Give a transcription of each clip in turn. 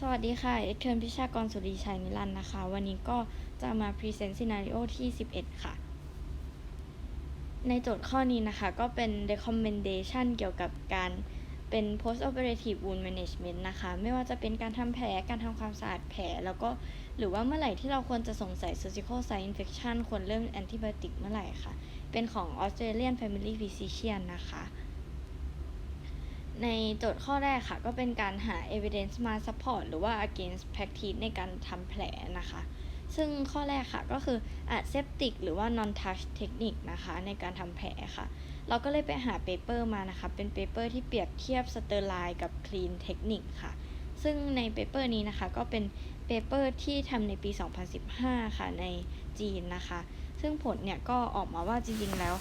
สวัสดีค่ะ เอ็กเทิร์นพิชากรสุริชัยนิรันดร์นะคะ วันนี้ก็จะมาพรีเซนต์ซีนารีโอที่ 11 ค่ะ ในโจทย์ข้อนี้นะคะ ก็เป็น recommendation เกี่ยวกับการเป็น post operative wound management นะคะ ไม่ว่าจะเป็นการทำแผล การทำความสะอาดแผล แล้วก็หรือว่าเมื่อไหร่ที่เราควรจะสงสัย surgical site infection ควรเริ่ม antibiotic เมื่อไหร่ค่ะ เป็นของ Australian Family Physician นะคะ ในโจทย์ข้อแรกค่ะ ก็เป็นการหา evidence มา support หรือว่า against practice ในการทำแผลนะคะ ซึ่งข้อแรกค่ะก็คือ aseptic หรือว่า non touch technique นะคะ ในการทำแผลค่ะ เราก็เลยไปหาเปเปอร์มานะคะ เป็นเปเปอร์ที่เปรียบเทียบ sterilize กับ clean technique ค่ะ ซึ่งในเปเปอร์นี้นะคะก็เป็นเปเปอร์ที่ทำในปี 2015 ค่ะ ในจีนนะคะ ซึ่งผลเนี่ยก็ออกมาว่าจริงๆแล้ว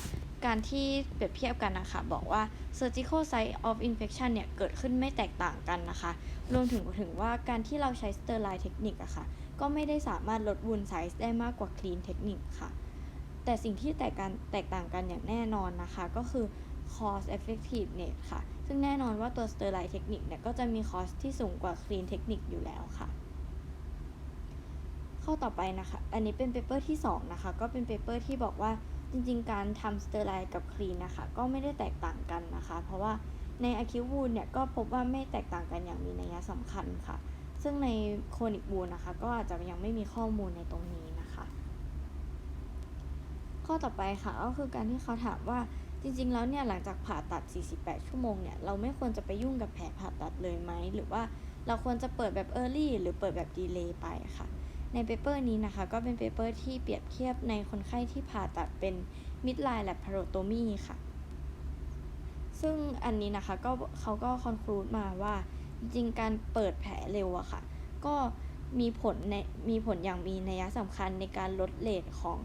การที่เปรียบเทียบกันนะคะ บอกว่า surgical site of infection เนี่ย เกิดขึ้นไม่แตกต่างกันนะคะ รวมถึงถึงว่าการที่เราใช้ sterile technique อะค่ะ ก็ไม่ได้สามารถลด wound size ได้มากกว่า clean technique ค่ะ แต่สิ่งที่แตกกันแตกต่างกันอย่างแน่นอนนะคะ ก็คือ cost effectiveness ค่ะ ซึ่งแน่นอนว่าตัว sterile technique เนี่ย ก็จะมี cost ที่สูงกว่า clean technique อยู่แล้วค่ะ ข้อต่อไปนะคะ อันนี้เป็นเปเปอร์ที่ 2 นะคะ ก็เป็นเปเปอร์ที่บอกว่า จริงๆ การทำสเตอร์ไลน์กับคลีนนะคะ ก็ไม่ได้แตกต่างกันนะคะ เพราะว่าในอะคิววูนเนี่ยก็พบว่าไม่แตกต่างกันอย่างมีนัยสำคัญค่ะ ซึ่งในโคนิกวูนนะคะ ก็อาจจะยังไม่มีข้อมูลในตรงนี้นะคะ ข้อต่อไปค่ะก็คือการที่เขาถามว่าจริงๆ แล้วเนี่ยหลังจากผ่าตัด 48 ชั่วโมงเนี่ยเราไม่ควรจะไปยุ่งกับแผลผ่าตัดเลยไหม หรือว่าเราควรจะเปิดแบบ Early หรือเปิดแบบ Delay ไปค่ะ ในเปเปอร์นี้นะคะ ก็เป็นเปเปอร์ที่เปรียบเทียบในคนไข้ที่ผ่าตัดเป็น midline laparotomy ค่ะ ซึ่งอันนี้นะคะก็เขาก็คอนคลูดมาว่า จริงการเปิดแผลเร็วอะค่ะ ก็มีผลในมีผลอย่างมีนัยสำคัญในการลดเรทของ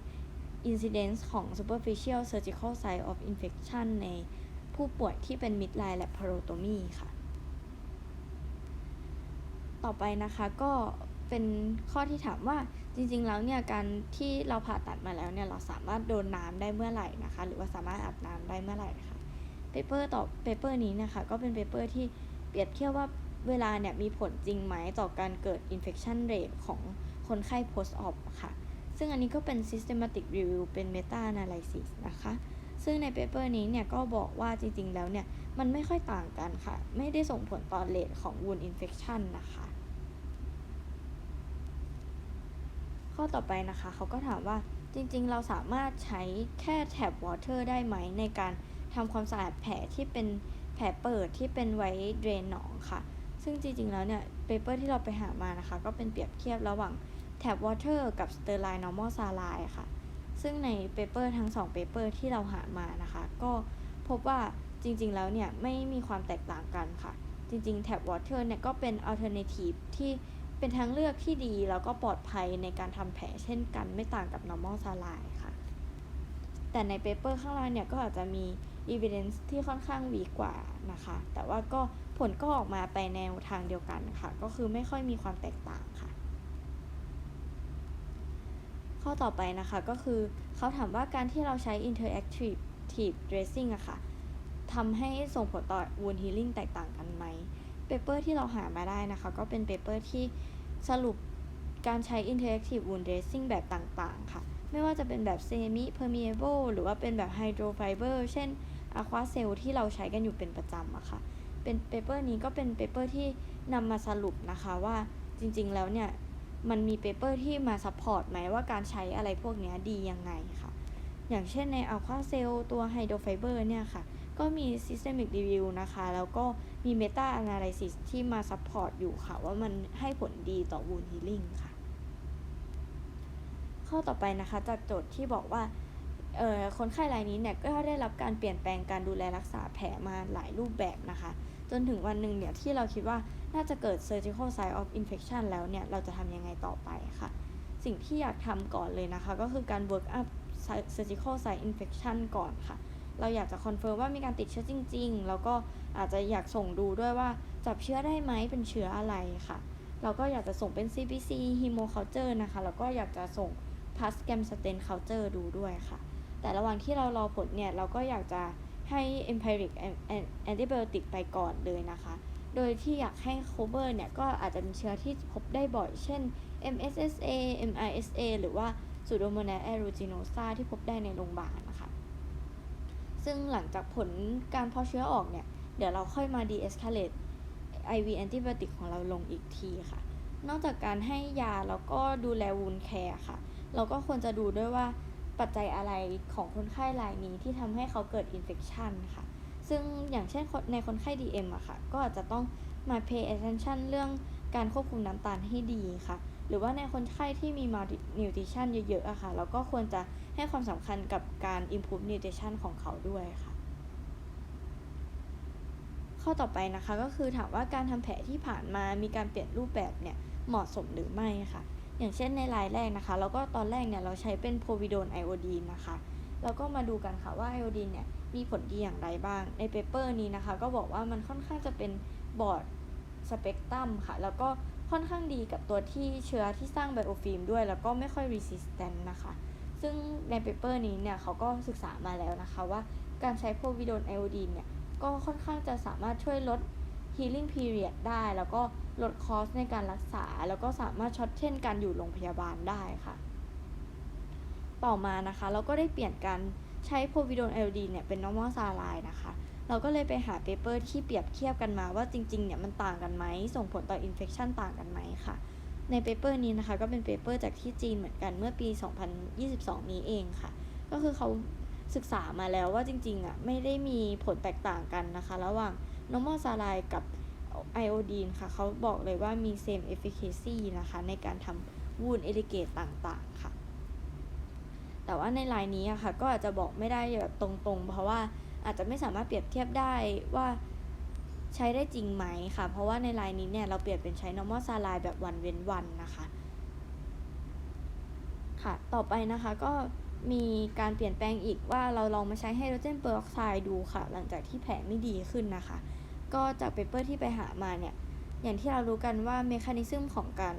incidence ของ superficial surgical site of infection ในผู้ป่วยที่เป็น midline laparotomy ค่ะ ต่อไปนะคะก็ เป็นข้อที่ถามว่าจริงๆแล้วเนี่ยการที่เราผ่าตัดมาแล้วเนี่ยเราสามารถโดนน้ำได้เมื่อไหร่นะคะ หรือว่าสามารถอาบน้ำได้เมื่อไหร่คะเปเปอร์ต่อเปเปอร์นี้นะคะก็เป็นเปเปอร์ที่เปรียบเทียบว่าเวลาเนี่ยมีผลจริงไหมต่อการเกิด infection rate ของคนไข้ post op ค่ะ ซึ่งอันนี้ก็เป็น systematic review เป็น meta analysis นะคะ ซึ่งในเปเปอร์นี้เนี่ยก็บอกว่าจริงๆแล้วเนี่ยมันไม่ค่อยต่างกันค่ะ ไม่ได้ส่งผลต่อเรทของ wound infection นะคะ ข้อต่อไปนะคะ เขาก็ถามว่าจริงๆ เราสามารถใช้แค่แท็บวอเตอร์ได้ไหม ในการทำความสะอาดแผลที่เป็นแผลเปิดที่เป็นไว้เดรนหนองค่ะ ซึ่งจริงๆ แล้วเนี่ยเปเปอร์ที่เราไปหามานะคะ ก็เป็นเปรียบเทียบระหว่างแท็บวอเตอร์กับสเตอร์ไลน์นอร์มอลซาไลค่ะ ซึ่งในเปเปอร์ทั้ง2เปเปอร์ที่เราหามานะคะ ก็พบว่าจริงๆ แล้วเนี่ยไม่มีความแตกต่างกันค่ะ จริงๆแท็บวอเตอร์เนี่ยก็เป็นอัลเทอร์เนทีฟที่ เป็นทางเลือกที่ดีแล้วก็ปลอดภัยในการทำแผลเช่นกันไม่ต่างกับ normal saline ค่ะ แต่ในเปเปอร์ข้างล่างเนี่ยก็อาจจะมี evidence ที่ค่อนข้างวีกว่านะคะ แต่ว่าก็ผลก็ออกมาไปแนวทางเดียวกันค่ะ ก็คือไม่ค่อยมีความแตกต่างค่ะ ข้อต่อไปนะคะก็คือเขาถามว่าการที่เราใช้ interactive dressing อะค่ะทำให้ส่งผลต่อ wound healing แตกต่างกันไหม เปเปอร์ที่เราหามาได้นะคะ ก็เป็นเปเปอร์ที่สรุปการใช้ interactive wound dressing แบบต่างๆ ค่ะ ไม่ว่าจะเป็นแบบ semi permeable หรือว่าเป็นแบบ hydro fiber เช่น aqua cell ที่เราใช้กันอยู่เป็นประจำอะค่ะ เป็นเปเปอร์นี้ก็เป็นเปเปอร์ที่นำมาสรุปนะคะว่าจริงๆแล้วเนี่ย มันมีเปเปอร์ที่มาซัพพอร์ตไหมว่าการใช้อะไรพวกนี้ดียังไงค่ะ อย่างเช่นใน aqua cell ตัว hydro fiber เนี่ยค่ะ ก็มี systemic review นะคะ แล้วก็มี meta analysis ที่มา support อยู่ค่ะ ว่ามันให้ผลดีต่อ wound healing ค่ะ ข้อต่อไปนะคะ จากโจทย์ที่บอกว่าคนไข้รายนี้เนี่ยก็ได้รับการเปลี่ยนแปลงการดูแลรักษาแผลมาหลายรูปแบบนะคะ จนถึงวันหนึ่งเนี่ยที่เราคิดว่าน่าจะเกิด surgical site of infection แล้วเนี่ย เราจะทำยังไงต่อไปค่ะ สิ่งที่อยากทำก่อนเลยนะคะ ก็คือการ work up surgical site infection ก่อนค่ะ เราอยากจะคอนเฟิร์มว่ามีการติดเชื้อจริง ๆ แล้วก็อาจจะอยากส่งดูด้วยว่าจับเชื้อได้ไหมเป็นเชื้ออะไรค่ะ เราก็อยากจะส่งเป็น CBC Hemo Culture นะคะ แล้วก็อยากจะส่ง Pus Gam Stain Culture ดูด้วยค่ะ แต่ระหว่างที่เรารอผลเนี่ย เราก็อยากจะให้ empiric antibiotic ไปก่อนเลยนะคะ โดยที่อยากให้ cover เนี่ยก็อาจจะเป็นเชื้อที่พบได้บ่อย เช่น MSSA MISA หรือว่า Pseudomonas aeruginosa ที่พบได้ในโรงพยาบาลนะคะ ซึ่งหลังจากผลการเพาะเชื้อออกเนี่ย เดี๋ยวเราค่อยมา de-escalate IV antibiotic ของเราลงอีกทีค่ะ นอกจากการให้ยาแล้วก็ดูแลวูนแคร์ค่ะ เราก็ควรจะดูด้วยว่าปัจจัยอะไรของคนไข้รายนี้ที่ทำให้เขาเกิด infection ค่ะ ซึ่งอย่างเช่นในคนไข้ DM อะค่ะ ก็อาจจะต้องมา pay attention เรื่องการควบคุมน้ำตาลให้ดีค่ะ หรือว่าในคนไข้ที่มี malnutrition เยอะๆอะค่ะเราก็ควรจะให้ความสำคัญกับการ improve nutrition ของเขาด้วยค่ะ ข้อต่อไปนะคะก็คือถามว่าการทำแผลที่ผ่านมามีการเปลี่ยนรูปแบบเนี่ยเหมาะสมหรือไม่ค่ะ อย่างเช่นในรายแรกนะคะ แล้วก็ตอนแรกเนี่ยเราใช้เป็นโพวิโดนไอโอดีนนะคะแล้วก็มาดูกันค่ะว่าไอโอดีนเนี่ยมีผลดีอย่างไรบ้าง ในเปเปอร์นี้นะคะ ก็บอกว่ามันค่อนข้างจะเป็นบอร์ดสเปกตรัมค่ะ แล้วก็ ค่อนข้างดีกับตัวที่เชื้อที่สร้างไบโอฟิล์มด้วย แล้วก็ไม่ค่อยรีสิสแตนต์นะคะ ซึ่งในเปเปอร์นี้เนี่ยเขาก็ศึกษามาแล้วนะคะว่าการใช้โพวิโดนไอโอดีนเนี่ย ก็ค่อนข้างจะสามารถช่วยลด healing period ได้ แล้วก็ลดคอสในการรักษา แล้วก็สามารถช็อตเช่นการอยู่โรงพยาบาลได้ค่ะ ต่อมานะคะ เราก็ได้เปลี่ยนการใช้โพวิโดนไอโอดีนเนี่ยเป็น normal saline นะคะ เราก็เลยไปหาเปเปอร์ที่เปรียบเทียบกันมาว่าจริงๆเนี่ยมันต่างกันไหมส่งผลต่อ infection ต่างกันไหมค่ะ ในเปเปอร์นี้นะคะก็เป็นเปเปอร์จากที่จีนเหมือนกันเมื่อปี 2022 นี้เองค่ะ ก็คือเขาศึกษามาแล้วว่าจริงๆอะไม่ได้มีผลแตกต่างกันนะคะ ระหว่าง normal saline กับไอโอดีนค่ะ เขาบอกเลยว่ามี same efficacy นะคะ ในการทำ wound eligate ต่างๆค่ะ แต่ว่าในลายนี้อะค่ะ ก็อาจจะบอกไม่ได้แบบตรงๆ เพราะว่า อาจจะไม่สามารถเปรียบเทียบได้ว่าใช้ได้จริงไหมค่ะ เพราะว่าในลายนี้เนี่ยเราเปลี่ยนเป็นใช้ normal saline แบบวันเว้นวันนะคะค่ะ ต่อไปนะคะก็มีการเปลี่ยนแปลงอีกว่าเราลองมาใช้ไฮโดรเจนเปอร์ออกไซด์ดูค่ะ หลังจากที่แผลไม่ดีขึ้นนะคะ ก็จากเปเปอร์ที่ไปหามาเนี่ย อย่างที่เรารู้กันว่าเมคานิซึมของการ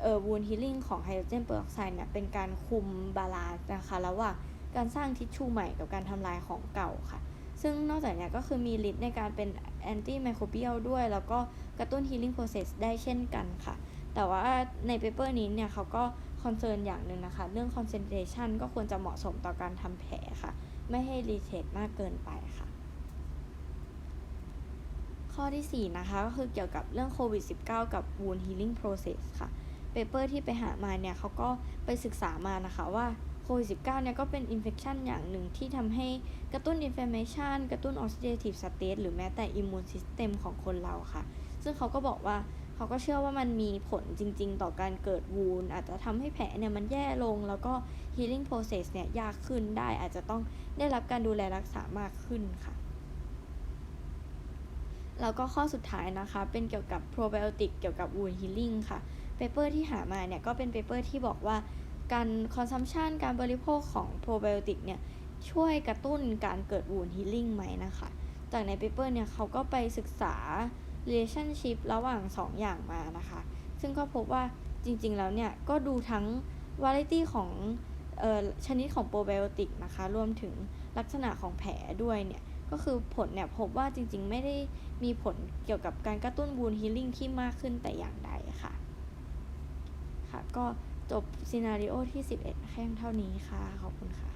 เอ่อวูนฮีลิ่งของไฮโดรเจนเปอร์ออกไซด์เนี่ยเป็นการคุมบาลานซ์นะคะระหว่าง การสร้างทิชชู่ใหม่กับการทำลายของเก่าค่ะ ซึ่งนอกจากนี้ก็คือมีฤทธิ์ในการเป็นแอนตี้ไมโครเบียลด้วย แล้วก็กระตุ้นฮีลิ่งโปรเซสได้เช่นกันค่ะ แต่ว่าในเปเปอร์นี้เนี่ยเขาก็คอนเซิร์นอย่างหนึ่งนะคะ เรื่องคอนเซนเทรชันก็ควรจะเหมาะสมต่อการทำแผลค่ะ ไม่ให้รีเทคมากเกินไปค่ะข้อที่ 4 นะคะก็คือเกี่ยวกับเรื่องโควิด -19 กับ wound healing process ค่ะ เปเปอร์ที่ไปหามาเนี่ยเขาก็ไปศึกษามานะคะว่า โควิด -19 เนี่ยก็เป็นอินเฟ t ชันอย่างหนึ่งที่ทำให้กระตุ้น inflammation กระตุ้น oxidative stress หรือแม้แต่ immune system ของคนเราค่ะ ซึ่งเขาก็บอกว่าเขาก็เชื่อว่ามันมีผลจริง ๆ ต่อการเกิดวูนอาจจะทำให้แผลเนี่ยมันแย่ลง แล้วก็ healing process เนี่ยยากขึ้นได้อาจจะต้องได้รับการดูแลรักษามากขึ้นค่ะแล้วก็ข้อสุดท้ายนะคะ เป็นเกี่ยวกับ probiotic เกี่ยวกับ wound healing ค่ะเปเปอร์ที่หามาเนี่ย ก็เป็นเปเปอร์ที่บอกว่า การ consumption การบริโภคของ probiotic เนี่ยช่วยกระตุ้นการเกิด wound healing ไหมนะคะ จากในเปเปอร์เนี่ยเขาก็ไปศึกษา relationship ระหว่าง 2 อย่างมานะคะ ซึ่งก็พบว่าจริงๆแล้วเนี่ย ก็ดูทั้ง variety ของออชนิดของโปรไบโอติกนะคะ รวมถึงลักษณะของแผลด้วยเนี่ย ก็คือผลเนี่ยพบว่าจริงๆ ไม่ได้มีผลเกี่ยวกับการกระตุ้นบูนฮีลิ่งที่มากขึ้นแต่อย่างใดค่ะ ค่ะก็ จบซีนารีโอที่ 11แค่เท่านี้ค่ะ ขอบคุณค่ะ